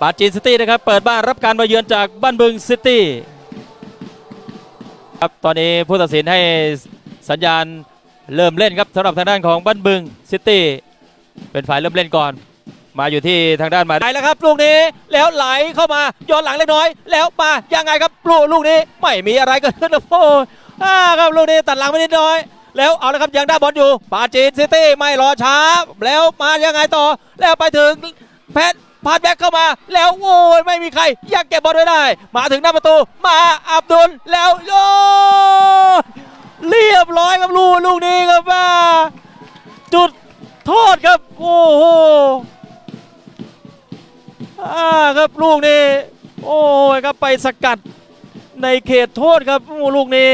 ปาจีนซิตี้นะครับเปิดบ้านรับการมาเยือนจากบ้านบึงซิตี้ครับตอนนี้ผู้ตัดสินให้สัญญาณเริ่มเล่นครับสำหรับทางด้านของบ้านบึงซิตี้เป็นฝ่ายเริ่มเล่นก่อน มาอยู่ที่ทางด้านมาไหนแล้วครับลูกนี้แล้วไหลเข้ามาย้อนหลังเล็กน้อย แล้วมายังไงครับลูกลูกนี้ไม่มีอะไรเกิดขึ้นนะโอ้ยอ่าครับลูกนี้ตัดหลังไปนิดน้อย แล้วเอาละครับยังได้บอลอยู่ปาจีนซิตี้ไม่รอช้า แล้วมายังไงต่อแล้วไปถึงแพท พาดแบ็กเข้ามา แล้วโอ้ยไม่มีใครยังเก็บบอลไว้ได้ มาถึงหน้าประตู มาอับดุลแล้วโยนเรียบร้อยครับลูกลูกนี้ครับว่าจุดโทษครับ โอ้โหอ่าครับลูกนี้ โอ้ยครับไปสกัดในเขตโทษครับโอ้ลูกนี้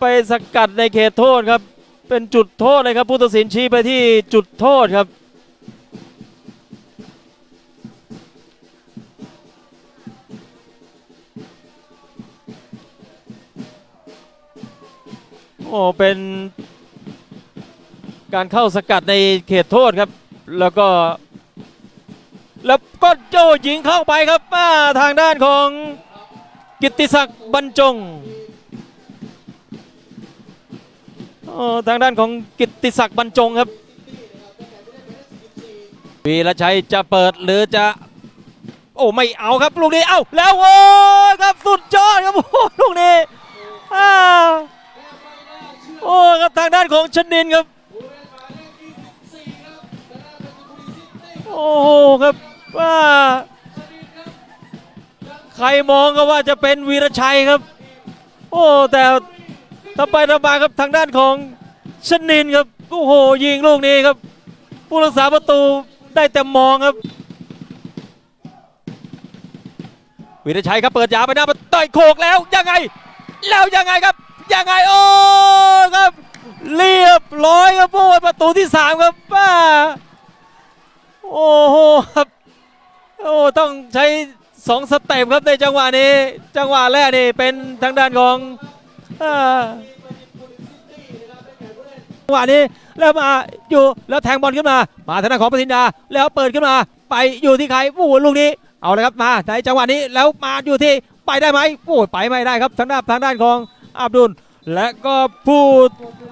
ไปสกัดในเขตโทษครับ เป็นจุดโทษเลยครับผู้ตัดสินชี้ไปที่จุดโทษครับ โอ้เป็นการเข้าสกัดในเขตโทษครับ แล้วก็ แล้วก็โจยิงเข้าไปครับทางด้านของกิตติศักดิ์บรรจงโอ้ ทางด้านของกิตติศักดิ์บรรจงครับ วีรชัยจะเปิดหรือจะโอ้ไม่เอาครับลูกนี้เอ้าแล้วโอ้ครับสุดยอดครับโอ้ลูกนี้อ้าวโอ้ครับทางด้านของชนินครับโอ้โหครับว่าใครมองก็ว่าจะเป็นวีรชัยครับ โอ้แต่ ทำไปทำมาครับทางด้านของชนินครับโอ้โหยิงลูกนี้ครับ ผู้รักษาประตูได้แต่มองครับวีรชัยครับเปิดยาไปหน้าประต่อยโขกแล้วยังไง แล้วยังไงครับยังไงโอ้ครับ เรียบร้อยครับโอ้ประตูที่สามครับป้าโอ้โหครับโอ้ต้องใช้สองสเต็ปครับในจังหวะนี้ จังหวะแรกนี่เป็นทางด้านของอ่า จังหวะนี้แล้วมาอยู่แล้วแทงบอลขึ้นมา มาทางด้านของปทินดาแล้วเปิดขึ้นมาไปอยู่ที่ใครโอ้โหลูกนี้เอาเลยครับมาในจังหวะนี้แล้วมาอยู่ที่ไปได้ไหมโอ้ไปไม่ได้ครับทางด้านทางด้านของอับดุล และก็ผู้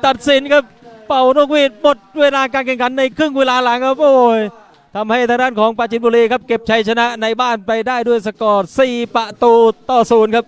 ตัดสินครับเป่านกหวีดหมดเวลาการแข่งขันในครึ่งเวลาหลังครับโอ้ยทำให้ทางด้านของปราจินบุรีครับเก็บชัยชนะในบ้านไปได้ด้วยสกอร์ 4 ประตูต่อศูนย์ครับ